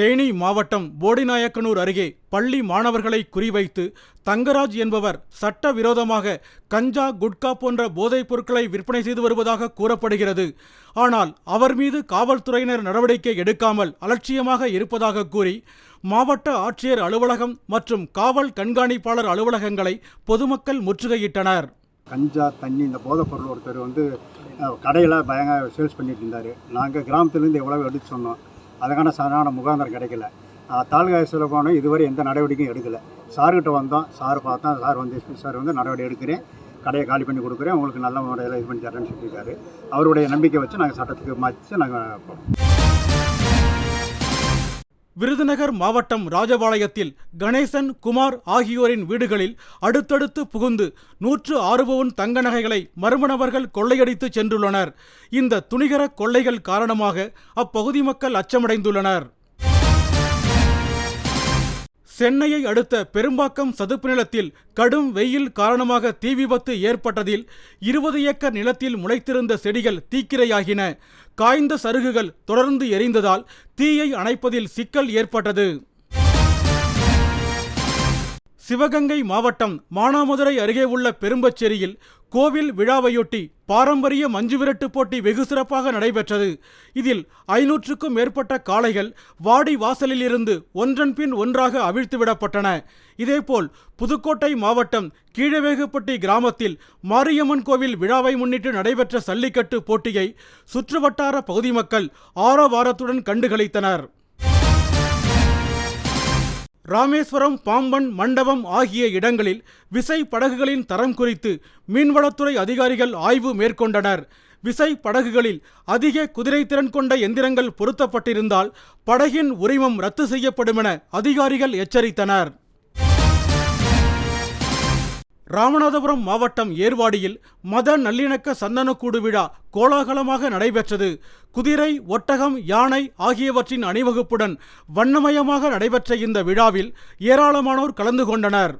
தேனி மாவட்டம் போடிநாயக்கனூர் அருகே பள்ளி மாணவர்களை குறிவைத்து தங்கராஜ் என்பவர் சட்டவிரோதமாக கஞ்சா குட்கா போன்ற போதைப் பொருட்களை விற்பனை செய்து வருவதாக கூறப்படுகிறது. ஆனால் அவர் மீது காவல்துறையினர் நடவடிக்கை எடுக்காமல் அலட்சியமாக இருப்பதாக கூறி மாவட்ட ஆட்சியர் அலுவலகம் மற்றும் காவல் கண்காணிப்பாளர் அலுவலகங்களை பொதுமக்கள் முற்றுகையிட்டனர். கஞ்சா தண்ணி இந்த போதைப் பொருள் ஒருத்தர் வந்து கடையில் பயங்கர சேல்ஸ் பண்ணிட்டு இருந்தார். நாங்கள் கிராமத்துலேருந்து எவ்வளோ எடுத்து சொன்னோம். அதுக்கான சரியான முகாந்திரம் கிடைக்கல. தாலுகா ஆஃபீஸில் போனோம். இதுவரை எந்த நடவடிக்கையும் எடுக்கலை. சார்கிட்ட வந்தோம். சார் பார்த்தோம் சார் வந்து எஸ்பி சார் வந்து நடவடிக்கை எடுக்கிறேன். கடையை காலி பண்ணி கொடுக்குறேன். உங்களுக்கு நல்ல முறையில் இது பண்ணி தரேன்னு சொல்லியிருக்காரு. அவருடைய நம்பிக்கை வச்சு நாங்கள் சட்டத்துக்கு மாற்றி நாங்கள் விருதுநகர் மாவட்டம் ராஜபாளையத்தில் கணேசன் குமார் ஆகியோரின் வீடுகளில் அடுத்தடுத்து புகுந்து நூற்று ஆறு பவுன் தங்க நகைகளை மர்ம நபர்கள் கொள்ளையடித்து சென்றுள்ளனர். இந்த துணிகர கொள்ளைகள் காரணமாக அப்பகுதி மக்கள் அச்சமடைந்துள்ளனர். சென்னையை அடுத்த பெரும்பாக்கம் சதுப்பு நிலத்தில் கடும் வெயில் காரணமாக தீ விபத்து ஏற்பட்டதில் இருபது ஏக்கர் நிலத்தில் முளைத்திருந்த செடிகள் தீக்கிரையாகின. காய்ந்த சருகுகள் தொடர்ந்து எரிந்ததால் தீயை அணைப்பதில் சிக்கல் ஏற்பட்டது. சிவகங்கை மாவட்டம் மானாமதுரை அருகே உள்ள பெரும்பச்சேரியில் கோவில் விழாவையொட்டி பாரம்பரிய மஞ்சுவிரட்டு போட்டி வெகு சிறப்பாக நடைபெற்றது. இதில் ஐநூற்றுக்கும் மேற்பட்ட காளைகள் வாடி வாசலில் இருந்து ஒன்றன் பின் ஒன்றாக அவிழ்த்துவிடப்பட்டன இதேபோல் புதுக்கோட்டை மாவட்டம் கீழவேகுப்பட்டி கிராமத்தில் மாரியம்மன் கோவில் விழாவை முன்னிட்டு நடைபெற்ற சல்லிக்கட்டு போட்டியை சுற்றுவட்டார பகுதி மக்கள் ஆரவாரத்துடன் கண்டுகளித்தனர் ராமேஸ்வரம் பாம்பன் மண்டபம் ஆகிய இடங்களில் விசை படகுகளின் தரம் குறித்து மீன்வளத்துறை அதிகாரிகள் ஆய்வு மேற்கொண்டனர். விசை படகுகளில் அதிக குதிரைத்திறன் கொண்ட எந்திரங்கள் பொருத்தப்பட்டிருந்தால் படகின் உரிமம் ரத்து செய்யப்படும் என அதிகாரிகள் எச்சரித்தனர். ராமநாதபுரம் மாவட்டம் ஏர்வாடியில் மத நல்லிணக்க சந்தனக்கூடு விழா கோலாகலமாக நடைபெற்றது. குதிரை ஒட்டகம் யானை ஆகியவற்றின் அணிவகுப்புடன் வண்ணமயமாக நடைபெற்ற இந்த விழாவில் ஏராளமானோர் கலந்து கொண்டனர்.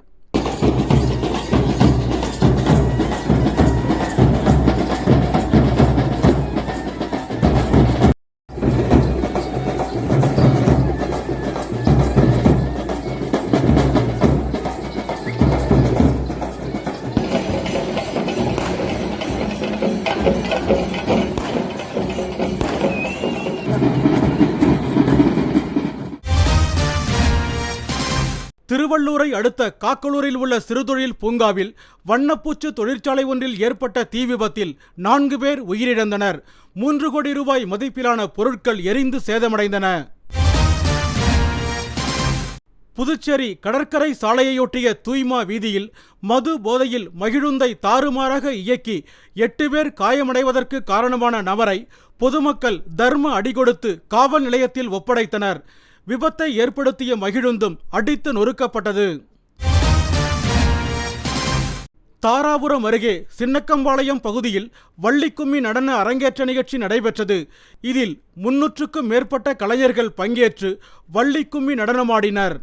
திருவள்ளூரை அடுத்த காக்கலூரில் உள்ள சிறுதொழில் பூங்காவில் வண்ணப்பூச்சு தொழிற்சாலை ஒன்றில் ஏற்பட்ட தீ விபத்தில் நான்கு பேர் உயிரிழந்தனர். மூன்று கோடி ரூபாய் மதிப்பிலான பொருட்கள் எரிந்து சேதமடைந்தன. புதுச்சேரி கடற்கரை சாலையையொட்டிய தூய்மா வீதியில் மது போதையில் மகிழுந்தை தாறுமாறாக இயக்கி எட்டு பேர் காயமடைவதற்கு காரணமான நபரை பொதுமக்கள் தர்ம அடிகொடுத்து காவல் நிலையத்தில் ஒப்படைத்தனர். விபத்தை ஏற்படுத்திய மகிழுந்தும் அடித்து நொறுக்கப்பட்டது. தாராபுரம் அருகே சின்னக்கம்பாளையம் பகுதியில் வள்ளிக்கும்மி நடன அரங்கேற்ற நிகழ்ச்சி நடைபெற்றது. இதில் முன்னூற்றுக்கும் மேற்பட்ட கலைஞர்கள் பங்கேற்று வள்ளிக்கும்மி நடனமாடினர்.